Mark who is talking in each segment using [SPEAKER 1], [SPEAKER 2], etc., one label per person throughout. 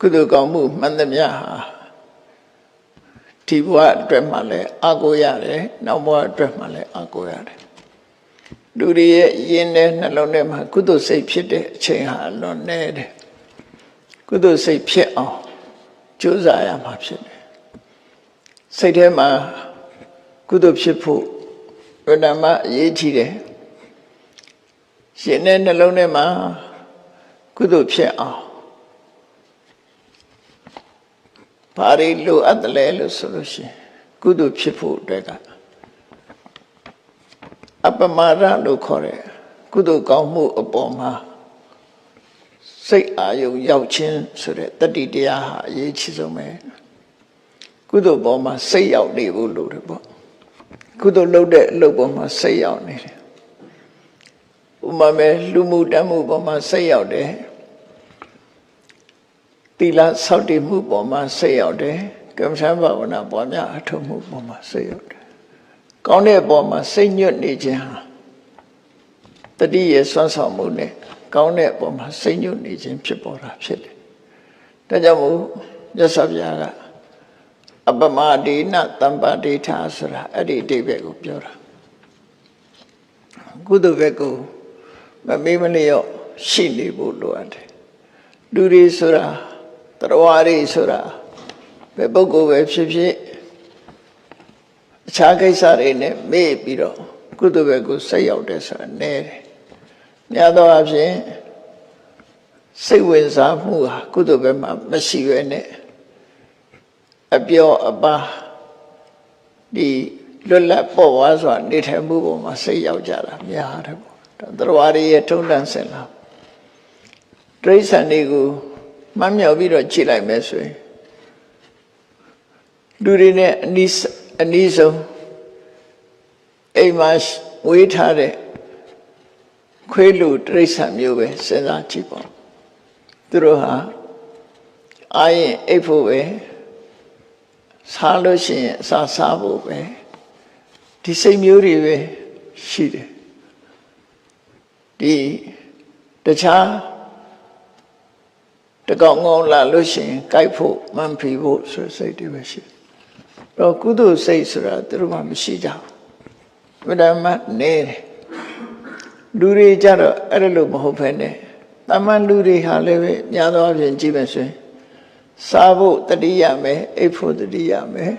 [SPEAKER 1] ကုသိုလ်ကောင်းမှုမှန်သမျှဟာဒီဘဝအတွက်မှလည်းအာကိုရတယ်နောက်ဘဝအတွက်မှလည်းအာကိုရတယ်လူတွေရဲ့ယင်းတဲ့နှလုံးထဲမှာကုသိုလ်စိတ်ဖြစ်တဲ့အချိန်ဟာအလွန်နည်းတယ်ကုသိုလ်စိတ်ဖြစ်အောင်ကြိုးစားရမှာဖြစ်တယ်စိတ်ထဲမှာကုသိုလ်ဖြစ်ဖို့ဗဒမအရေးကြီးတယ်ရှင်တဲ့နှလုံးထဲမှာကုသိုလ်ဖြစ်အောင် ဘာတွေလိုအပ်တယ်လဲလို့ဆိုလို့ရှိရင်ကုသိုလ်ဖြစ်ဖို့အတွက်က အပမာဒလို့ခေါ်တဲ့ကုသိုလ်ကောင်းမှုအပေါ်မှာစိတ်အာယုံရောက်ခြင်းဆိုတဲ့တတိတရားဟာအရေးကြီးဆုံးပဲကုသိုလ်ပေါ်မှာစိတ်ရောက်နေဖို့လိုတယ်ပေါ့ကုသိုလ်လုပ်တဲ့အလုပ်ပေါ်မှာစိတ်ရောက်နေတယ်ဥပမာမဲ့လူမှုတမ်းမှုပေါ်မှာစိတ်ရောက်တယ် တိလဆောက်တည်မှုပေါ်မှာစိတ်ရောက်တယ်ကမ္မထံဘာဝနာပေါ်များအထုံးမှုပေါ်မှာစိတ်ရောက်တယ်ကောင်းတဲ့ပေါ်မှာစိတ်ညွတ်နေခြင်းဟာတတိယဆွမ်းဆောင်မှုနဲ့ကောင်းတဲ့ပေါ်မှာစိတ်ညွတ်နေခြင်းဖြစ်ပေါ်တာဖြစ်တယ်ဒါကြောင့်မို့မြတ်စွာဘုရားကအပမဒေနတမ္ပဒေထာဆိုတာအဲ့ဒီအတိပ္ပယ်ကိုပြောတာကုသိုလ်ဘက်ကိုမမေးမလျော့ရှိနေဖို့လိုအပ်တယ်လူတွေဆိုတာ တရားတွေဆိုတာဘယ်ပုဂ္ဂိုလ်ပဲဖြစ်ဖြစ်အခြားကိစ္စတွေနဲ့မေ့ပြီးတော့ကုသိုလ်ဘက်ကိုဆက်ရောက်တယ်ဆိုတာနည်းတယ်များသောအားဖြင့်စိတ်ဝင်စားမှုဟာကုသိုလ်ဘက်မှာမရှိဘဲနဲ့အပြောအပါဒီလွတ်လပ်ပေါ်ဝါစွာနေထိုင်မှုပေါ်မှာစိတ်ရောက်ကြတာများတယ်ပေါ့ဒါတရားတွေရဲ့ထုံးတမ်းစင်လာတရိစ္ဆာန်တွေကို မမ်းမြောက်ပြီးတော့ကြည့်လိုက်မယ်ဆိုရင်လူတွေနဲ့အနီးအနီးဆုံးအိမ်မှာဝေးထားတဲ့ခွေးလူတရိစ္ဆာန်မျိုးပဲစဉ်းစားကြည့်ပေါ့သူတို့ဟာအာရင်အိပ်ဖို့ပဲစားလို့ရှိရင်အစာစားဖို့ပဲဒီစိတ်မျိုးတွေပဲရှိတယ်ဒီတခြား တကောင်ငုံလာလို့ရှိရင်ကြိုက်ဖို့မန်ဖီဖို့ဆိုစိတ်တွေပဲရှိတယ်တော့ကုသိုလ်စိတ်ဆိုတာသူတို့မှမရှိကြဘူးဘယ်တော့မှနေတယ်လူတွေကြတော့အဲ့လိုမဟုတ်ဖ ೇನೆ တမန်လူတွေဟာလည်းပဲများသောအားဖြင့်ကြည့်မယ်ဆိုရင်စားဖို့တတိယမယ်အိပ်ဖို့တတိယမယ်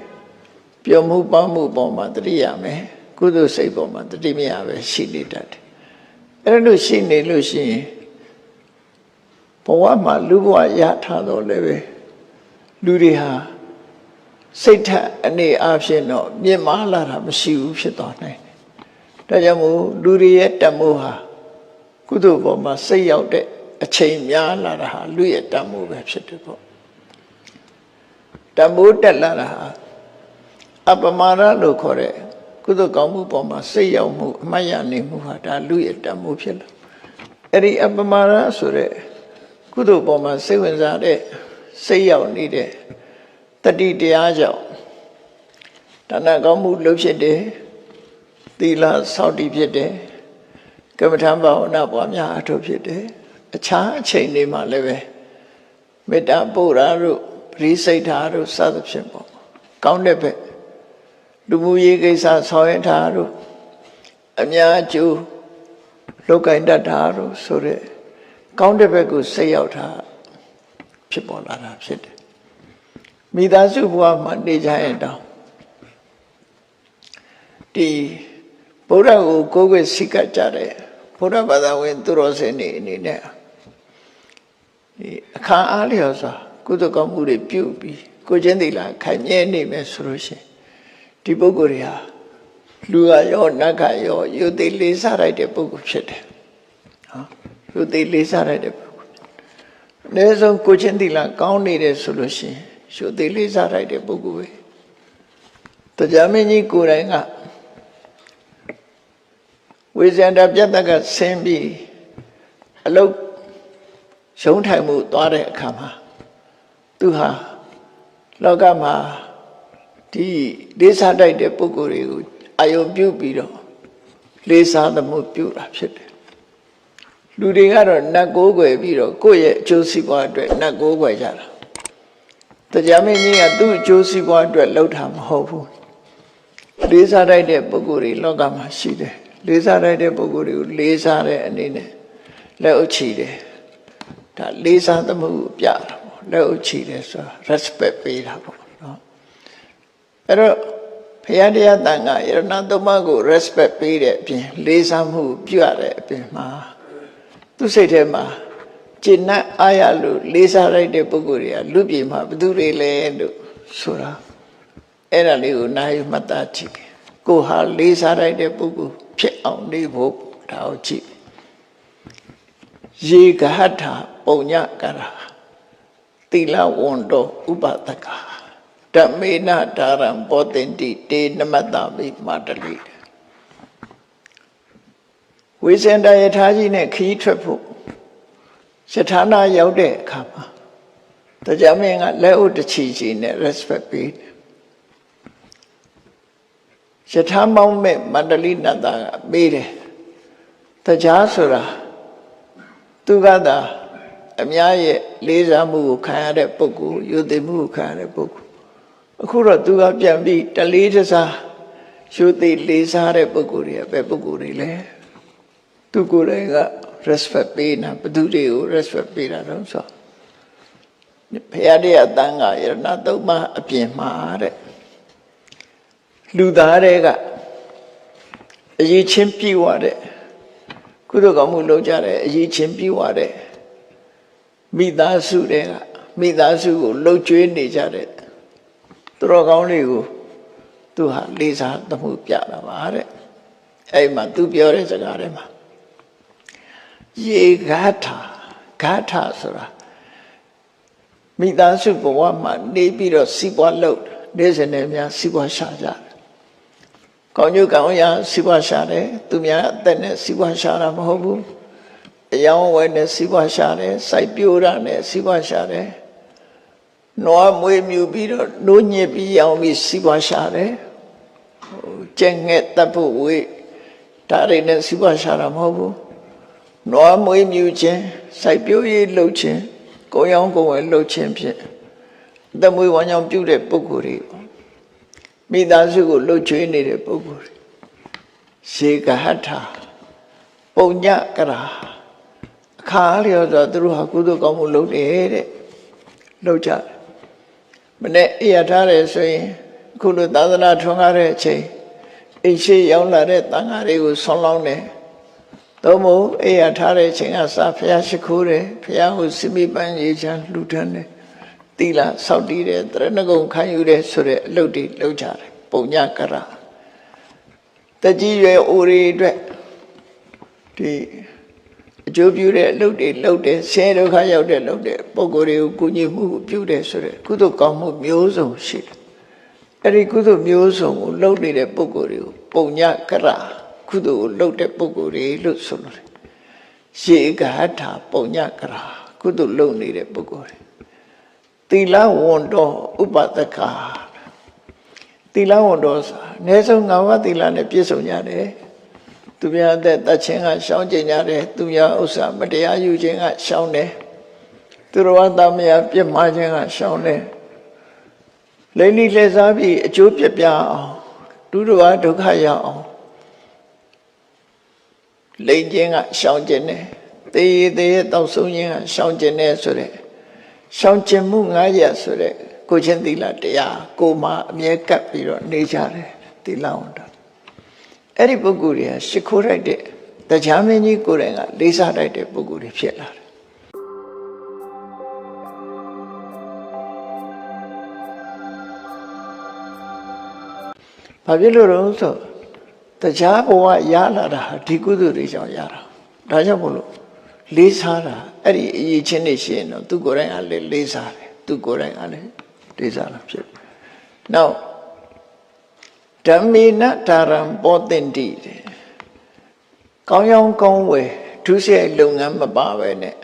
[SPEAKER 1] ပျော်မှုပန်းမှုပေါ်မှာတတိယမယ်ကုသိုလ်စိတ်ပေါ်မှာတတိမယပဲရှိနေတတ်တယ်အဲ့လိုရှိနေလို့ရှိရင် ဘဝမှာလူဘဝရထားတော့လည်းပဲလူတွေဟာစိတ်ထက်အနေအားဖြင့်တော့မြင့်မားလာတာမရှိဘူးဖြစ်သွားနိုင်တယ်ဒါကြောင့်မို့လူတွေရဲ့တမိုးဟာကုသိုလ်ပေါ်မှာစိတ်ရောက်တဲ့အချိန်များလာတာဟာလူရဲ့တမိုးပဲဖြစ်တယ်ပေါ့တမိုးတက်လာတာဟာအပမာရလို့ခေါ်တဲ့ကုသိုလ်ကောင်းမှုပေါ်မှာစိတ်ရောက်မှုအမှတ်ရနေမှုဟာဒါလူရဲ့တမိုးဖြစ်လာအဲ့ဒီအပမာရဆိုတဲ့ ကုသိုလ်ပေါ်မှာစိတ်ဝင်စားတဲ့စိတ်ရောက်နေတဲ့တတိတရားကြောင့်ဒါနကောင်းမှုလုပ်ဖြစ်တယ်သီလစောင့်တည်ဖြစ်တယ်ကမ္မထံဘာဝနာပွားများအထောက်ဖြစ်တယ်အခြားအချိန်တွေမှာလည်းပဲမေတ္တာပို့တာတို့ပရိစိတ်ထားတို့စသဖြင့်ပေါ့ကောင်းတဲ့ဘက်လူမှုရေးကိစ္စဆောင်ရွက်တာတို့အများအကျိုးလောက်ကင်တတ်တာတို့ဆိုတဲ့ ကောင်းတဲ့ဘက်ကိုစိတ်ရောက်တာဖြစ်ပေါ်လာတာဖြစ်တယ်မိသားစုဘဝမှာနေကြရင်တောင်ဒီဗုဒ္ဓကိုကိုယ်ကိုယ်စိတ်ကကြတဲ့ဘုရားဘာသာဝင်သူတော်စင်တွေအနေနဲ့ဒီအခါအားလျော်စွာကုသကောင်းမှုတွေပြုပြီးကိုချင်းသိလာခိုင်မြဲနေမယ်ဆိုလို့ရှိရင်ဒီပုဂ္ဂိုလ်တွေဟာလူကရောနတ်ကရောယုတ်သိလေးစားလိုက်တဲ့ပုဂ္ဂိုလ်ဖြစ်တယ် ဟောယုတ်သိလေးစားလိုက်တဲ့ပုဂ္ဂိုလ်အနည်းဆုံးကိုချင်းသိလာကောင်းနေတယ်ဆိုလို့ရှိရင်ယုတ်သိလေးစားလိုက်တဲ့ပုဂ္ဂိုလ်ပဲတရားမင်းကြီးကိုယ်တိုင်ကဝိဇ္ဇန္တာပြတ်တကဆင်းပြီးအလုတ်ရှုံးထိုင်မှုသွားတဲ့အခါမှာသူဟာလောကမှာဒီလေးစားတိုက်တဲ့ပုဂ္ဂိုလ်တွေကိုအာယုံပြုပြီးတော့လေးစားသမှုပြုတာဖြစ်တယ် လူတွေကတော့နတ်ကိုးကွယ်ပြီးတော့ကိုယ့်ရဲ့အကျိုးစီးပွားအတွက်နတ်ကိုးကွယ်ကြတာတရားမင်းကြီးကသူ့အကျိုးစီးပွားအတွက်လှုပ်တာမဟုတ်ဘူးလေးစားတတ်တဲ့ပုဂ္ဂိုလ်တွေလောကမှာရှိတယ်လေးစားတတ်တဲ့ပုဂ္ဂိုလ်တွေကိုလေးစားတဲ့အနေနဲ့လက်ဥချီတယ်ဒါလေးစားသမှုကိုပြတာပေါ့လက်ဥချီတယ်ဆိုတာ respect ပေးတာပေါ့နော်အဲ့တော့ဘုရားတရားတန်ခါယရဏသုံးပါးကို respect ပေးတဲ့အပြင်လေးစားမှုပြုရတဲ့အပြင်မှာ သူစိတ်ထဲမှာကျင့်납အားရလို့လေးစားလိုက်တဲ့ပုဂ္ဂိုလ်တွေကလူပြည်မှာဘယ်သူတွေလဲလို့ဆိုတာအဲ့ဒါလေးကိုနိုင်မှတ်သားကြည့်ကိုဟာလေးစားလိုက်တဲ့ပုဂ္ဂိုလ်ဖြစ်အောင်နေဖို့ဒါကိုကြည့်ရေကဟထပုံညကရာသီလဝန္တောဥပဒကဓမ္မေနဒါရံပောတင်တိတေနမတ္တမိမာတလိ ဝိဇ္ဇန္တယထာကြီးနဲ့ခီးထွက်ဖို့ယထာနာရောက်တဲ့အခါမှာတရားမင်းကလက်ဥတချီချီနဲ့ respect ပေးတယ်ယထာမောင်းမဲ့မန္တလိနတ္တကပေးတယ်တရားဆိုတာသူကသာအများရဲ့လေးစားမှုကိုခံရတဲ့ပုဂ္ဂိုလ်ယုံသိမှုကိုခံရတဲ့ပုဂ္ဂိုလ်အခုတော့သူကပြန်ပြီးတလေးတစားယုံသိလေးစားတဲ့ပုဂ္ဂိုလ်တွေကပဲပုဂ္ဂိုလ်တွေလဲ သူကိုယ်တိုင်က respect ပေးနာဘသူတွေကို respect ပေးတာတော့ဆိုဘုရားတရားတန်ခါယရဏသုံးပါးအပြင်မှာတဲ့လူသားတွေကအရေးချင်းပြည့်ဝတဲ့ကုသိုလ်ကောင်းမှုလုပ်ကြတယ်အရေးချင်းပြည့်ဝတဲ့မိသားစုတွေကမိသားစုကိုလှုပ်ကြွေးနေကြတဲ့သူတော်ကောင်းတွေကိုသူဟာလေးစားသမှုပြတာပါတဲ့အဲ့မှာသူပြောတဲ့စကားထဲမှာ ရေဂါထာဂါထာဆိုတာမိသားစုဘဝမှာနေပြီးတော့စီးပွားလုပ်နေစနေများစီးပွားရှာကြတယ်။ကောင်းကျိုးကောင်းရာစီးပွားရှာတယ်သူများအသက်နဲ့စီးပွားရှာတာမဟုတ်ဘူး။အယောင်းဝယ်နဲ့စီးပွားရှာတယ်စိုက်ပျိုးတာနဲ့စီးပွားရှာတယ်။နွားမွေးမြူပြီးတော့နိုးညစ်ပြီးရောင်းပြီးစီးပွားရှာတယ်။ဟိုကျက်ငှက်တပ်ဖို့ဝေးဒါတွေနဲ့စီးပွားရှာတာမဟုတ်ဘူး။ နွားမွေးမြူခြင်းစိုက်ပျိုးရေးလုပ်ခြင်းကိုယ်ရောင်းကိုယ်ဝယ်လုပ်ခြင်းဖြင့်အသက်မွေးဝမ်းကြောင်းပြုတဲ့ပုဂ္ဂိုလ်တွေပေါ့မိသားစုကိုလှုပ်ချွေးနေတဲ့ပုဂ္ဂိုလ်တွေရေကဟထာပုံညကရာအခါလျော်ဆိုသူတို့ဟာကုသိုလ်ကောင်းမှုလုပ်တယ်တဲ့လုပ်ကြတယ်မနေ့အရထားတယ်ဆိုရင်အခုလိုသာသနာထွန်းကားတဲ့အချိန်အိမ်ရှိရောက်လာတဲ့တန်ဃာတွေကိုဆွန်လောင်းတယ် သို့မဟုတ်အေးရထားတဲ့အချိန်ကစဖះရှိခိုးတယ်ဖះကိုစမိပန်းရေးချမ်းလှူဒန်းတယ်တိလာစောက်တည်တယ်တရဏဂုံခံယူတယ်ဆိုတဲ့အလုပ်တွေလုပ်ကြတယ်ပုံညကရတကြီးရွယ်အိုရီအတွက်ဒီအကျိုးပြုတဲ့အလုပ်တွေလုပ်တယ်ဆင်းရဲဒုက္ခရောက်တဲ့လုပ်တဲ့ပုံကိုယ်တွေကိုကုညီမှုပြုတယ်ဆိုတဲ့ကုသိုလ်ကောင်းမှုမျိုးစုံရှိတယ်အဲ့ဒီကုသိုလ်မျိုးစုံကိုလုပ်နေတဲ့ပုံကိုယ်တွေကိုပုံညကရ ကုသိုလ်ကိုလုပ်တဲ့ပုဂ္ဂိုလ်တွေလို့ဆိုလို့တယ်ရေကဟထာပုံညကရာကုသိုလ်လုပ်နေတဲ့ပုဂ္ဂိုလ်တွေသီလဝန္တောဥပဒကသီလဝန္တောဆိုတာအနည်းဆုံး၅ပါးသီလနဲ့ပြည့်စုံကြတယ်သူများအသက်တတ်ခြင်းကရှောင်းကျင်ကြတယ်သူများဥစ္စာမတရားယူခြင်းကရှောင်းတယ်သူတော်ဘာသားမယားပြစ်မှားခြင်းကရှောင်းတယ်လိမ့်လိလှည့်စားပြီးအကျိုးပြပြအောင်ဒုတော်ဘာဒုက္ခရောက်အောင် လိမ့်ခြင်းကရှောင်ကျင်တယ်သေရသေးရတောက်ဆုံးခြင်းကရှောင်ကျင်တယ်ဆိုတဲ့ရှောင်ကျင်မှု၅ရက်ဆိုတဲ့ကိုချင်းသီလတရားကိုမှအမြဲကပ်ပြီးတော့နေကြတယ်သီလဝန်တာအဲ့ဒီပုဂ္ဂိုလ်တွေကရှ िख ိုးလိုက်တဲ့တရားမင်းကြီးကိုယ်တိုင်ကလေးစားလိုက်တဲ့ပုဂ္ဂိုလ်တွေဖြစ်လာတယ်ဘာဖြစ်လို့လဲဆိုတ ရားဘဝရလာတာဟာဒီကုသိုလ်တွေကြောင့်ရတာဒါကြောင့်မို့လို့လေးစားတာအဲ့ဒီအရေးချင်းနေရှိရင်တော့သူကိုယ်တိုင်ကလည်းလေးစားတယ်သူကိုယ်တိုင်ကလည်းလေးစားတာဖြစ်နောက်ဓမ္မေနတာရံပောတင်တိတဲ့ကောင်းရောင်းကောင်းဝယ်ဒုစရိုက်လုပ်ငန်းမပါပဲနဲ့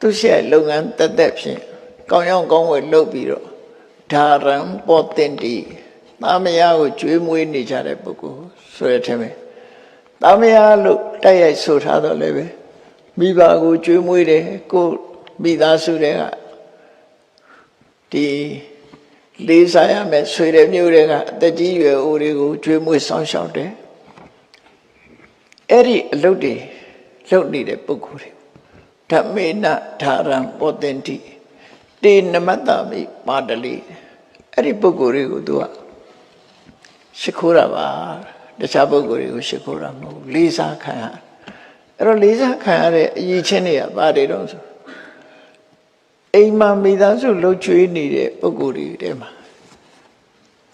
[SPEAKER 1] သူစရိုက်လုပ်ငန်းတက်တက်ဖြင့်ကောင်းရောင်းကောင်းဝယ်လုပ်ပြီးတော့ဓာရံပောတင်တိ သားမယားကိုကျွေးမွေးနေကြတဲ့ပုဂ္ဂိုလ်ဆိုရတဲ့မယ်သားမယားလို့တိုက်ရိုက်ဆိုထားတော့လည်းပဲမိဘကိုကျွေးမွေးတယ်ကိုမိသားစုတွေကဒီလေးစားရမယ်ဆွေတဲ့မျိုးတွေကအသက်ကြီးရွယ်အိုတွေကိုကျွေးမွေးဆောင်ရှောက်တယ်အဲ့ဒီအလုပ်တွေလုပ်နေတဲ့ပုဂ္ဂိုလ်တွေဓမ္မေနဓာရံပောတင်တိတေနမတ္တမိပါတလိအဲ့ဒီပုဂ္ဂိုလ်တွေကိုသူက ရှိခိုးတာပါတခြားပုဂ္ဂိုလ်တွေကိုရှိခိုးတာမဟုတ်ဘူးလေးစားခံရအဲ့တော့လေးစားခံရတဲ့အရေးချင်းတွေကဘာတွေတော့ဆိုအိမ်မှာမိသားစုလှုပ်ချွေးနေတဲ့ပုဂ္ဂိုလ်တွေထဲမှာ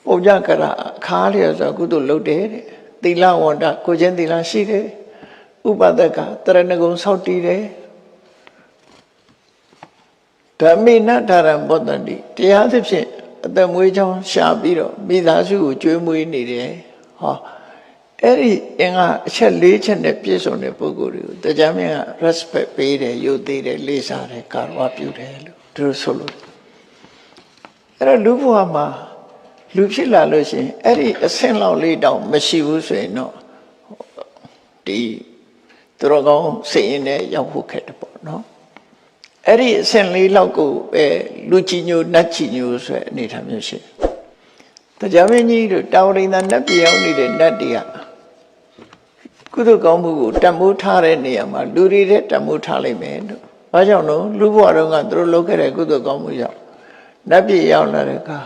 [SPEAKER 1] ပုံကြကရအခါလျော်ဆိုကုသိုလ်လုပ်တယ်တဲ့သီလဝန္တကိုချင်းသီလရှိတယ်ဥပဒကတရဏဂုံဆောက်တည်တယ်ဓမ္မိနဓာရံဘောတန္တိတရားသဖြင့် အသက်မွေးချောင်းရှာပြီးတော့မိသားစုကိုကျွေးမွေးနေတယ်ဟောအဲ့ဒီအင်္ဂါအချက်၄ချက်နဲ့ပြည့်စုံတဲ့ပုဂ္ဂိုလ်တွေကိုတရားမင်းက respect ပေးတယ်ယုတ်သေးတယ်လေးစားတယ်ကာရဝပြုတယ်လို့သူတို့ဆိုလို့အဲ့တော့လူဘဝမှာလူဖြစ်လာလို့ရှိရင်အဲ့ဒီအဆင့်လောက်လေးတောင်မရှိဘူးဆိုရင်တော့ဒီသူတော်ကောင်းစိတ်ရင်နဲ့ရောက်ဖို့ခက်တယ်ပေါ့နော် အဲ့ဒီအဆင့်လေးလောက်ကိုပဲလူချီညိုနတ်ချီညိုဆိုတဲ့အနေထားမျိုးရှိတယ်တရားမင်းကြီးတို့တာဝရိန္ဒနတ်ပြောင်းနေတဲ့နတ်တွေကကုသိုလ်ကောင်းမှုကိုတတ်မိုးထားတဲ့နေရာမှာလူတွေတဲ့တတ်မိုးထားလိုက်မယ်တို့။ဘာကြောင့်လို့လူဘဝတုန်းကသူတို့လုပ်ခဲ့တဲ့ကုသိုလ်ကောင်းမှုကြောင့်နတ်ပြည်ရောက်လာတဲ့အခါ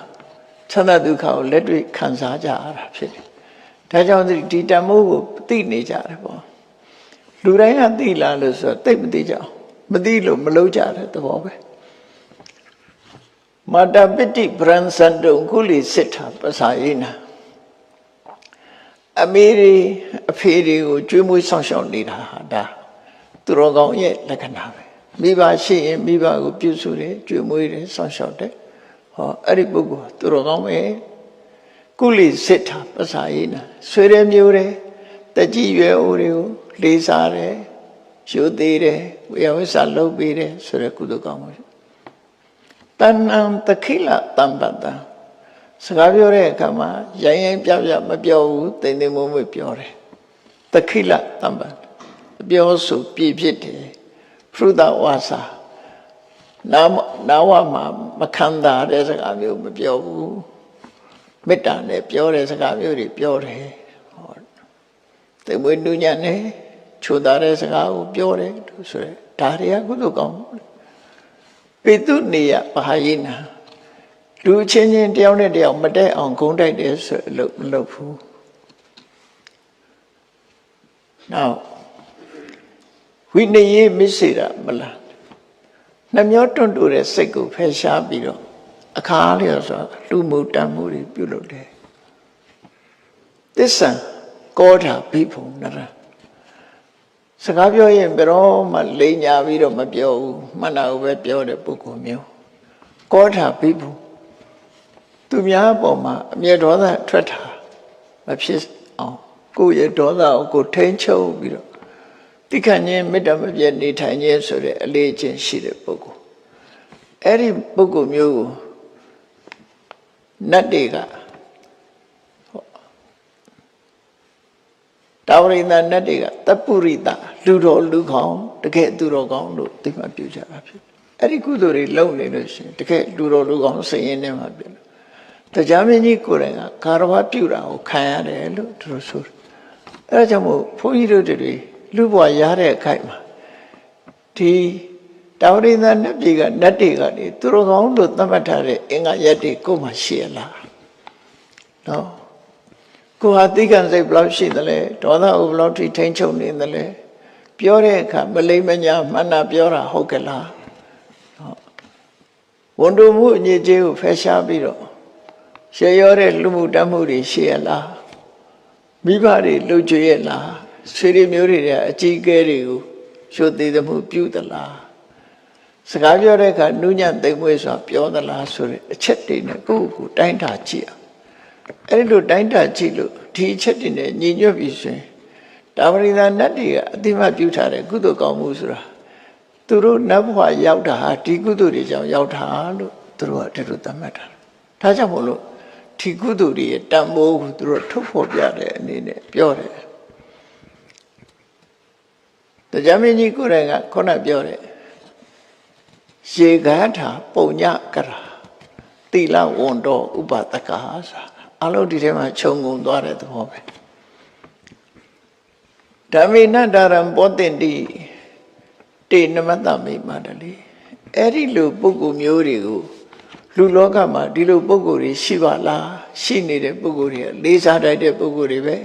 [SPEAKER 1] ချမ်းသာဒုက္ခကိုလက်တွေ့ခံစားကြရတာဖြစ်တယ်။ဒါကြောင့်ဒီတတ်မိုးကိုသိနေကြတယ်ပေါ့။လူတိုင်းကသိလာလို့ဆိုတော့သိမသိကြအောင် မသိလို့မလုပ်ကြတဲ့သဘောပဲ။မာတာပိတိဗရန်စန္တုံကုလီစစ်ထာပစာရိနာအမေတွေအဖေတွေကိုကျွေးမွေးဆောင်ရှောက်နေတာဟာဒါသူတော်ကောင်းရဲ့လက္ခဏာပဲမိဘရှိရင်မိဘကိုပြုစုတယ်ကျွေးမွေးတယ်ဆောင်ရှောက်တယ်ဟောအဲ့ဒီပုဂ္ဂိုလ်သူတော်ကောင်းပဲကုလိစစ်ထာပစာရိနာဆွေရမျိုးတယ်တကြည်ရွယ်အိုတွေကိုလေးစားတယ်ယူသေးတယ် ဝေယဝိဆာလုပ်ပေးတယ်ဆိုရကုသိုလ်ကောင်းပါတဏ္ဏတခိလတမ္ပတ္တစကားပြောတဲ့အခါမှာရိုင်းရိုင်းပြပြမပြောဘူးတိမ်တိမ်မွေ့မွေ့ပြောတယ်တခိလတမ္ပတ္တပြောဆိုပြည့်ဖြစ်တယ်ဖရုဒဝါစာနာမနာဝမှာမခံတာတဲ့စကားမျိုးမပြောဘူးမေတ္တာနဲ့ပြောတဲ့စကားမျိုးတွေပြောတယ်ဟောတိမ်မွေ့နူးညံ့တယ် ချိုတာတဲ့စကားကိုပြောတယ်သူဆိုရယ်ဒါတွေကကုသိုလ်ကောင်းပိတုနေယဘာယိနာလူချင်းချင်းတယောက်နဲ့တယောက်မတက်အောင်ဂုံးတိုက်တယ်ဆိုလို့မလုပ်ဘူးနောက်ဝိနည်းမစ္စေတာမလားနှမျောတွန့်တူတဲ့စိတ်ကိုဖယ်ရှားပြီးတော့အခါလျော်ဆိုလူမှုတမ်းမှုတွေပြုလုပ်တယ်သစ္ဆံကောဓာဘိဖုံနရ စကားပြောရင်ဘယ်တော့မှလိန်ညာပြီးတော့မပြောဘူးမှန်တာကိုပဲပြောတဲ့ပုဂ္ဂိုလ်မျိုးကောဓာဘိဖုံသူများအပေါ်မှာအမျက်ဒေါသထွက်တာမဖြစ်အောင်ကိုယ့်ရဲ့ဒေါသကိုကိုထိန်ချုပ်ပြီးတော့တိခဏ်ချင်းမေတ္တာမပြတ်နေထိုင်ခြင်းဆိုတဲ့အလေးအကျင့်ရှိတဲ့ပုဂ္ဂိုလ်အဲ့ဒီပုဂ္ဂိုလ်မျိုးကိုနတ်တွေက တာဝရိန္ဒနတ်တွေကတပုရိတလူတော်လူကောင်းတကယ်သူတော်ကောင်းလို့သိမှပြုကြတာဖြစ်အဲ့ဒီကုသိုလ်တွေလုပ်နေလို့ရှိရင်တကယ်လူတော်လူကောင်းစိတ်ရင်းနဲ့မှပြလို့တရားမင်းကြီးကိုယ်တိုင်ကကာရဝပြုတာကိုခံရတယ်လို့သူတို့ဆိုတယ်အဲဒါကြောင့်မို့ဘုန်းကြီးတို့တွေလူဘဝရတဲ့အခိုက်မှာဒီတာဝရိန္ဒနတ်ပြည်ကနတ်တွေကနေသူတော်ကောင်းလို့သတ်မှတ်ထားတဲ့အင်္ဂါရက်တွေကိုမှရှိရလားနော် ကိုဟာသိကံစိတ်ဘယ်လောက်ရှိသလဲဒေါသကိုဘယ်လောက်ထိထိန်ချုပ်နေသလဲပြောတဲ့အခါမလိမ့်မညာမှန်တာပြောတာဟုတ်ကလားဝန်တုမှုအညစ်အကြေးကိုဖယ်ရှားပြီးတော့ရှေရောတဲ့လူမှုတတ်မှုတွေရှိရလားမိဘတွေလှုပ်ကြွရလားဆွေတွေမျိုးတွေအကြီးအကဲတွေကိုရှုသေးသမှုပြုသလားစကားပြောတဲ့အခါနုညံ့သိမ့်မွေးစွာပြောသလားဆိုတဲ့အချက်တွေနဲ့ကိုယ့်ကိုယ်တိုင်းတာကြည့်အောင် အဲ့လိုတိုင်းတာကြည့်လို့ဒီအချက်တွေနဲ့ညီညွတ်ပြီဆိုရင်တာဝရိသနတ်တွေကအတိမတ်ပြုထားတဲ့ကုသိုလ်ကောင်းမှုဆိုတာသူတို့နတ်ဘဝရောက်တာဟာဒီကုသိုလ်တွေကြောင့်ရောက်တာလို့သူတို့ကတည်းကသတ်မှတ်တာဒါကြောင့်မို့လို့ဒီကုသိုလ်တွေရဲ့တန်ဖိုးကိုသူတို့ထုတ်ဖော်ပြတဲ့အနေနဲ့ပြောတယ်တရားမင်းကြီးကိုယ်တိုင်ကခုနပြောတယ်ရေဂါထာပုံညကရာသီလဝန်တော်ဥပဒကဆိုတာ အလုံးဒီထဲမှာခြုံငုံသွားတဲ့သဘောပဲဓမ္မိနတရံပောတင်တိတေနမတမိမာတလေအဲ့ဒီလိုပုဂ္ဂိုလ်မျိုးတွေကိုလူလောကမှာဒီလိုပုဂ္ဂိုလ်တွေရှိပါလားရှိနေတဲ့ပုဂ္ဂိုလ်တွေကလေးစားတတ်တဲ့ပုဂ္ဂိုလ်တွေပဲ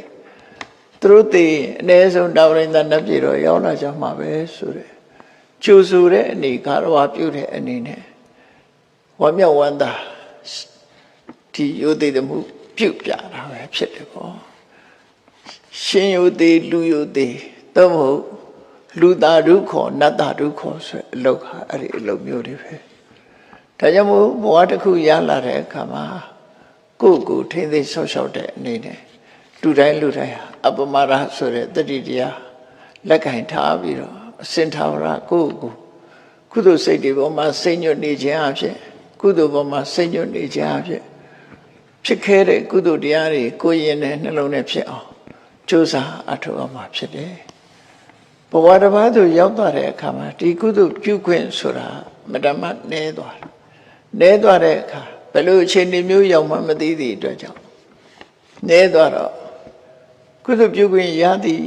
[SPEAKER 1] သူတို့သိရင်အ ਨੇ ဆုံးတာဝရိန္ဒနတ်ပြည်တော်ရောက်လာကြမှာပဲဆိုတဲ့ကျူဆူတဲ့အနေကာရဝပြုတဲ့အနေနဲ့ဝမ်းမြောက်ဝမ်းသာဒီရိုသေတမှု ပြုတ်ပြတာပဲဖြစ်တယ်ပေါ့ရှင်ရိုသေလူရိုသေသို့မဟုတ်လူသားဒုခေါ်နတ်သားဒုခေါ်ဆိုတဲ့အလုပ်ဟာအဲ့ဒီအလုပ်မျိုးတွေပဲဒါကြောင့်မို့ဘဝတစ်ခုရလာတဲ့အခါမှာကိုယ့်ကိုယ်ထိမ့်သိမ်းဆောက်ရှောက်တဲ့အနေနဲ့လူတိုင်းလူတိုင်းဟာအပမရဆိုတဲ့တတိတရားလက်ကင်ထားပြီးတော့အစင်ထာဝရကိုယ့်ကိုယ်ကုသိုလ်စိတ်တွေပေါ်မှာစိတ်ညွတ်နေခြင်းအဖြစ်ကုသိုလ်ပေါ်မှာစိတ်ညွတ်နေခြင်းအဖြစ် ဖြစ်ခဲ့တဲ့ကုသိုလ်တရားတွေကိုယ်ရင်နဲ့နှလုံးနဲ့ဖြစ်အောင်ကြိုးစားအထောက်အမှာဖြစ်တယ်ဘဝတစ်ပါးသို့ရောက်သွားတဲ့အခါမှာဒီကုသိုလ်ပြုခွင့်ဆိုတာမတမနဲသွားတယ်နဲသွားတဲ့အခါဘယ်လိုအခြေအနေမျိုးရောက်မှမသိသည့်အတွက်ကြောင့်နဲသွားတော့ကုသိုလ်ပြုခွင့်ရသည်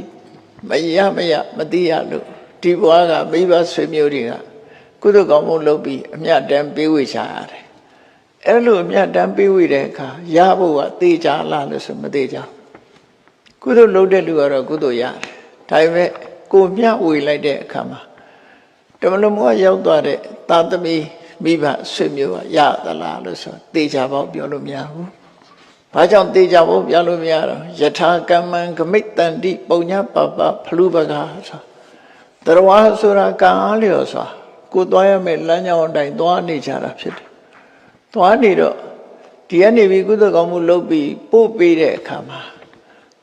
[SPEAKER 1] မရမရမသိရလို့ဒီဘဝကမိဘဆွေမျိုးတွေကကုသိုလ်ကောင်းမှုလုပ်ပြီးအမြတ်တမ်းပေးဝေချရတယ် အဲ့လိုအမြတ်တမ်းပေးဝေတဲ့အခါရဖို့ကသေချာလားလို့ဆိုမသေချာကုသိုလ်လုပ်တဲ့လူကတော့ကုသိုလ်ရတယ်ဒါပေမဲ့ကိုမြတ်ဝေလိုက်တဲ့အခါမှာတမလုံးမရောက်သွားတဲ့သာသမီမိဘဆွေမျိုးကရသလားလို့ဆိုသေချာပေါ့ပြောလို့မရဘူးဘာကြောင့်သေချာဖို့ပြောလို့မရတော့ယထာကမ္မံဂမိတ်တန္တိပုံညပပဖလူပကဆိုတရားဆိုတာကံအားလျော်စွာကိုသွားရမယ့်လမ်းကြောင်းအတိုင်းသွားနေကြတာဖြစ်တယ်။ သွားနေတော့ဒီကနေပြီးကုသကောင်းမှုလုပ်ပြီးပို့ပေးတဲ့အခါမှာ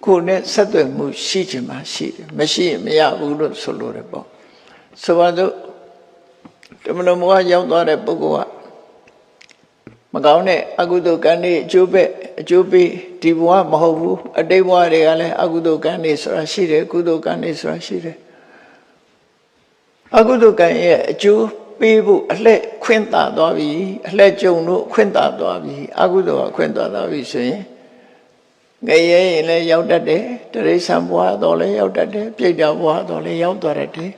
[SPEAKER 1] ကိုယ်နဲ့ဆက်သွယ်မှုရှိချင်မှရှိတယ်မရှိရင်မရဘူးလို့ဆိုလိုတယ်ပေါ့။ဆိုပါတော့တမန်တော်ကရောက်သွားတဲ့ပုဂ္ဂိုလ်ကမကောင်းတဲ့အကုသိုလ်ကံတွေအကျိုးပဲအကျိုးပေးဒီဘဝမဟုတ်ဘူးအတိတ်ဘဝတွေကလည်းအကုသိုလ်ကံတွေဆိုတာရှိတယ်ကုသိုလ်ကံတွေဆိုတာရှိတယ်အကုသိုလ်ကံရဲ့အကျိုး ပေးဖို့အလှဲ့ခွင့်သာသွားပြီအလှဲ့ကြုံလို့ခွင့်သာသွားပြီအကုသိုလ်ကခွင့်သာသွားပြီဆိုရင်ငရဲရင်လည်းရောက်တတ်တယ်တရိษံဘဝတော့လည်းရောက်တတ်တယ်ပြိတ္တာဘဝတော့လည်းရောက်သွားတတ်တယ်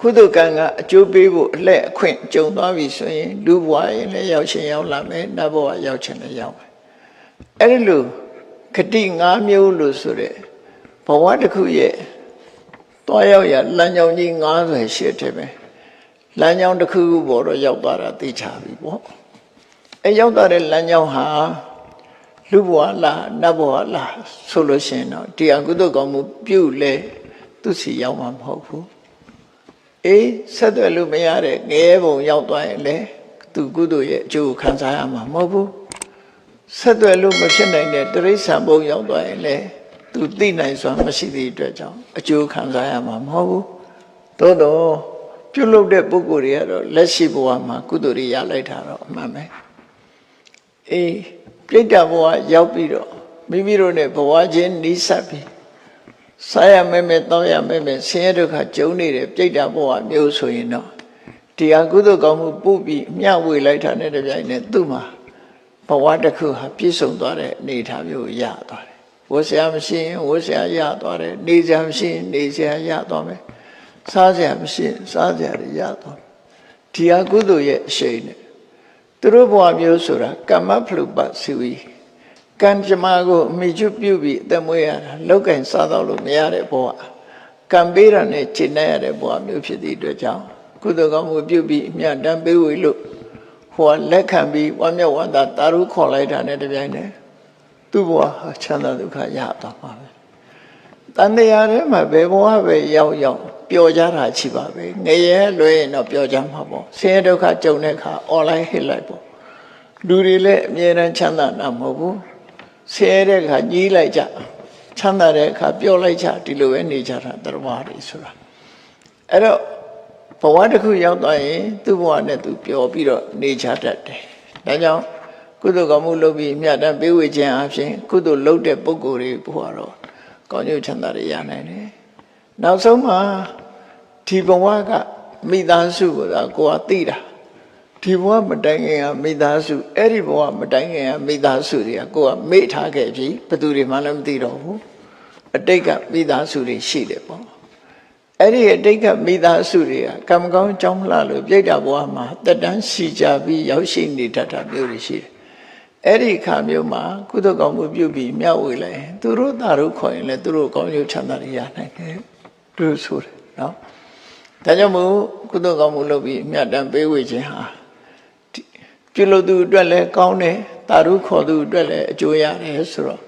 [SPEAKER 1] ကုသိုလ်ကံကအကျိုးပေးဖို့အလှဲ့အခွင့်ကြုံသွားပြီဆိုရင်လူဘဝရင်လည်းရောက်ရှင်ရောက်လာမယ်နတ်ဘဝရောက်ချင်လည်းရောက်မယ်အဲ့ဒီလိုခတိ၅မျိုးလို့ဆိုတဲ့ဘဝတစ်ခုရဲ့တွားရောက်ရလမ်းကြောင်းကြီး90ရှိတယ်ပဲ လမ်းကြောင်းတစ်ခုခုပေါ်တော့ရောက်သွားတာသိချပြီပေါ့အဲရောက်သွားတဲ့လမ်းကြောင်းဟာလူဘဝလားနတ်ဘဝလားဆိုလို့ရှိရင်တော့ဒီအကုသိုလ်ကောင်းမှုပြုလဲသူစီရောက်မှာမဟုတ်ဘူးအေးဆက်သွယ်လို့မရတဲ့ငရဲဘုံရောက်သွားရင်လေသူကုသိုလ်ရဲ့အကျိုးခံစားရမှာမဟုတ်ဘူးဆက်သွယ်လို့မဖြစ်နိုင်တဲ့တရိษံဘုံရောက်သွားရင်လေသူသိနိုင်စွာမရှိသည့်အတွက်ကြောင့်အကျိုးခံစားရမှာမဟုတ်ဘူးသို့တော့ ပြုလုပ်တဲ့ပုဂ္ဂိုလ်တွေကတော့လက်ရှိဘဝမှာကုသိုလ်တွေရလိုက်တာတော့အမှန်ပဲအေးပြိတ္တဘဝရောက်ပြီးတော့မိမိတို့နဲ့ဘဝချင်းနှီးဆက်ပြီးစားရမဲမဲတောင်းရမဲမဲဆင်းရဲဒုက္ခကြုံနေတဲ့ပြိတ္တဘဝမျိုးဆိုရင်တော့ဒီအကုသိုလ်ကောင်းမှုပို့ပြီးမျှဝေလိုက်တာနဲ့တပြိုင်နက်သူ့မှာဘဝတစ်ခုဟာပြည့်စုံသွားတဲ့အနေအထားမျိုးရသွားတယ်ဝတ်ဆရာမရှိရင်ဝတ်ဆရာရသွားတယ်နေဆရာမရှိရင်နေဆရာရသွားမယ် စားဆရာမရှိရင်စားဆရာရသွားမယ်ဒီအကုသိုလ်ရဲ့အရှိန်နဲ့သူတို့ဘဝမျိုးဆိုတာကမ္မဖလုပစီဝီကံကြမ္မာကိုအမိကျွပြုပြီးအသက်မွေးရတာလောက်ကင်စားတော့လို့မရတဲ့ဘဝကံပေးတာနဲ့ခြေနဲ့ရတဲ့ဘဝမျိုးဖြစ်သည့်အတွက်ကြောင့်ကုသိုလ်ကောင်းမှုပြုပြီးအမြတ်တမ်းပေးဝေလို့ဟိုကလက်ခံပြီးဝမ်းမြောက်ဝမ်းသာတာရုခေါ်လိုက်တာနဲ့တပြိုင်တည်းသူ့ဘဝဟာချမ်းသာဒုက္ခရသွားပါပဲတန်တရားထဲမှာဘယ်ဘဝပဲရောက်ရောက် ပျော်ကြတာရှိပါပဲငရဲလွဲရင်တော့ပျော်ကြမှာပေါ့ဆင်းရဲဒုက္ခကြုံတဲ့အခါ online hit လိုက်ပေါ့လူတွေလည်းအမြဲတမ်းချမ်းသာတာမဟုတ်ဘူးဆင်းရဲတဲ့အခါညှီးလိုက်ကြချမ်းသာတဲ့အခါပျော်လိုက်ကြဒီလိုပဲနေကြတာတရားတွေဆိုတာအဲ့တော့ဘဝတစ်ခုရောက်သွားရင်သူ့ဘဝနဲ့သူပျော်ပြီးတော့နေချတတ်တယ်ဒါကြောင့်ကုသိုလ်ကောင်းမှုလုပ်ပြီးမြတ်တမ်းပေးဝေခြင်းအပြင်ကုသိုလ်လုပ်တဲ့ပုဂ္ဂိုလ်တွေဘုရားတော့ကောင်းကျိုးချမ်းသာတွေရနိုင်တယ်။ နောက်ဆုံးမှာဒီဘဝကမိသားစုကကိုယ်ကသိတာဒီဒီဘဝမတိုင်ခင်ကမိသားစုအဲ့ဒီဘဝမတိုင်ခင်ကမိသားစုတွေကကိုကမေ့ထားခဲ့ပြီဘယ်သူတွေမှလည်းမသိတော့ဘူးအတိတ်ကမိသားစုတွေရှိတယ်ပေါ့အဲ့ဒီအတိတ်ကမိသားစုတွေကကံမကောင်းကြောင်းလာလို့ပြိတ္တာဘဝမှာတက်တန်းရှိကြပြီးရောက်ရှိနေတတ်တာမျိုးတွေရှိတယ်အဲ့ဒီခါမျိုးမှာကုသကောင်းမှုပြုပြီးမျှဝေလိုက်ရင်သူတို့သားတို့ခေါ်ရင်လည်းသူတို့ကောင်းကျိုးချမ်းသာတွေရနိုင်တယ် သူတို့ဆိုတယ်နော်ဒါကြောင့်မို့ကုသကောင်းမှုလုပ်ပြီးအမြတ်တမ်းပေးဝေခြင်းဟာပြုလုပ်သူအတွက်လည်းကောင်းတယ်တာရုခေါ်သူအတွက်လည်းအကျိုးရတယ်ဆိုတော့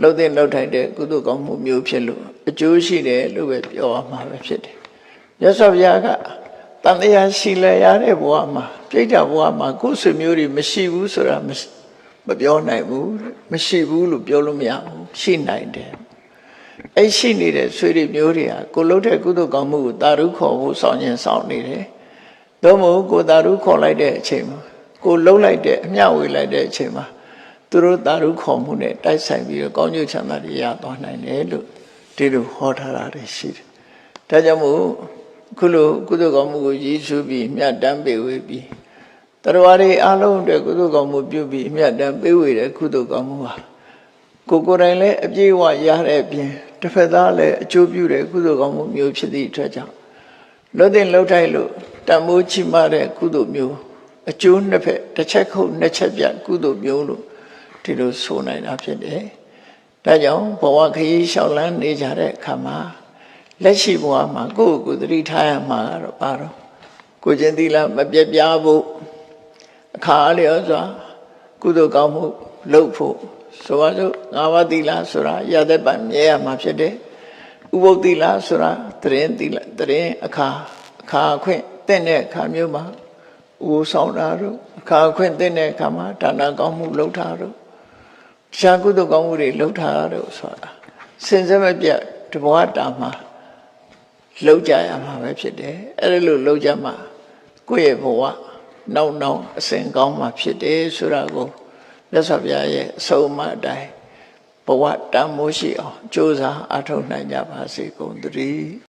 [SPEAKER 1] လှုပ်တဲ့လှုပ်ထိုက်တဲ့ကုသိုလ်ကောင်းမှုမျိုးဖြစ်လို့အကျိုးရှိတယ်လို့ပဲပြောရမှာပဲဖြစ်တယ်မြတ်စွာဘုရားကတန်တရားရှိလဲရတဲ့ဘဝမှာပြိတ္တာဘဝမှာကိုယ်ဆွေမျိုးတွေမရှိဘူးဆိုတာမမပြောနိုင်ဘူးတဲ့မရှိဘူးလို့ပြောလို့မရဘူးရှိနိုင်တယ် အဲ့ရှိနေတဲ့ဆွေတွေမျိုးတွေဟာကိုလှုပ်တဲ့ကုသိုလ်ကောင်းမှုကိုတာရုခေါ်ဖို့စောင့်ရင်စောင့်နေတယ်သို့မဟုတ်ကိုယ်သာရုခေါ်လိုက်တဲ့အချိန်မှာကိုလှုပ်လိုက်တဲ့အမျှဝေလိုက်တဲ့အချိန်မှာသူတို့သာရုခေါ်မှုနဲ့တိုက်ဆိုင်ပြီးတော့ကောင်းကျိုးချမ်းသာတွေရသွားနိုင်တယ်လို့ဒီလိုဟောထားတာတွေရှိတယ်။ဒါကြောင့်မို့ခုလိုကုသိုလ်ကောင်းမှုကိုရည်စူးပြီးမြတ်တမ်းပေးဝေပြီးတရားတွေအလုံးအတွက်ကုသိုလ်ကောင်းမှုပြုပြီးမြတ်တမ်းပေးဝေတဲ့ကုသိုလ်ကောင်းမှုဟာကိုယ်ကိုယ်တိုင်လည်းအပြည့်အဝရတဲ့အပြင် တစ်ဖက်သားလည်းအကျိုးပြုတဲ့ကုသိုလ်ကောင်းမှုမျိုးဖြစ်သည့်အတွက်ကြောင့်လွတ်တဲ့လှုပ်ထိုက်လို့တန်မိုးချီမတဲ့ကုသိုလ်မျိုးအကျိုးနှစ်ဖက်တစ်ချက်ခုတ်နှစ်ချက်ပြကုသိုလ်မျိုးလို့ဒီလိုဆိုနိုင်တာဖြစ်တယ်။ဒါကြောင့်ဘဝခရီးလျှောက်လန်းနေကြတဲ့အခါမှာလက်ရှိဘဝမှာကိုယ့်ကိုယ်ကိုယ်သတိထားရမှာကတော့ပါတော့ကိုယ်ချင်းသီလမပြတ်ပြားဖို့အခါအလျော်စွာကုသိုလ်ကောင်းမှုလုပ်ဖို့ ဆိုပါစို့ငါးပါးသီလဆိုတာရတဲ့ပံမြဲရမှာဖြစ်တယ်။ဥပုပ်သီလဆိုတာတရင်သီလတရင်အခါအခါအခွင့်တင့်တဲ့အခါမျိုးမှာဥဆောင်တာတို့အခါအခွင့်တင့်တဲ့အခါမှာဒါနကောင်းမှုလုပ်တာတို့ရှားကုသိုလ်ကောင်းမှုတွေလုပ်တာတို့ဆိုတာစင်စက်မပြတ်တဘဝတာမှာလုပ်ကြရမှာပဲဖြစ်တယ်အဲ့ဒါလို့လုပ်ကြမှာကိုယ့်ရဲ့ဘဝနောက်နောက်အစဉ်ကောင်းမှာဖြစ်တယ်ဆိုတာကို မြတ်စွာဘုရားရဲ့အဆုံးအမအတိုင်းဘဝတန်မိုးရှိအောင်ကြိုးစားအထောက်နိုင်ကြပါစေကုန်သတည်း